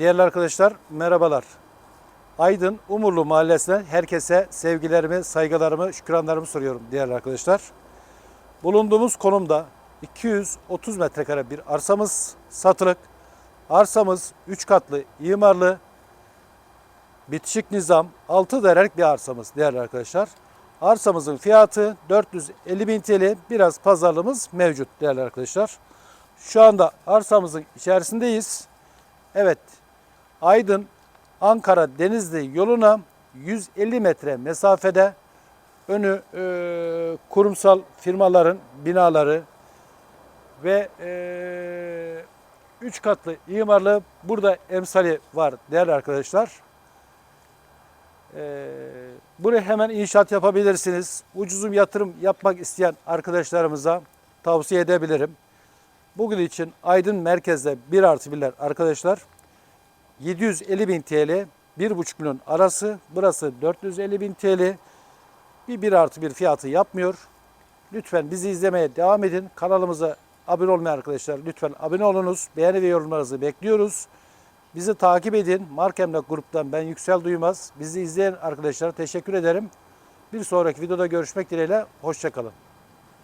Değerli arkadaşlar merhabalar. Aydın Umurlu Mahallesi'ne herkese sevgilerimi, saygılarımı, şükranlarımı soruyorum değerli arkadaşlar. Bulunduğumuz konumda 230 metrekare bir arsamız satılık. Arsamız 3 katlı, imarlı, bitişik nizam, 6 dairelik bir arsamız değerli arkadaşlar. Arsamızın fiyatı 450 bin TL, biraz pazarlığımız mevcut değerli arkadaşlar. Şu anda arsamızın içerisindeyiz. Evet, Aydın Ankara Denizli yoluna 150 metre mesafede önü e, kurumsal firmaların binaları ve 3 katlı imarlı burada emsali var değerli arkadaşlar. E, buraya hemen inşaat yapabilirsiniz. Ucuzum yatırım yapmak isteyen arkadaşlarımıza tavsiye edebilirim. Bugün için Aydın merkezde 1 artı 1'ler arkadaşlar 750 bin TL 1,5 milyon arası burası 450 bin TL bir 1 artı 1 fiyatı yapmıyor. Lütfen bizi izlemeye devam edin. Kanalımıza abone olmayan arkadaşlar lütfen abone olunuz. Beğeni ve yorumlarınızı bekliyoruz. Bizi takip edin. Mark Emlak gruptan ben Yüksel Duymaz. Bizi izleyen arkadaşlara teşekkür ederim. Bir sonraki videoda görüşmek dileğiyle. Hoşçakalın.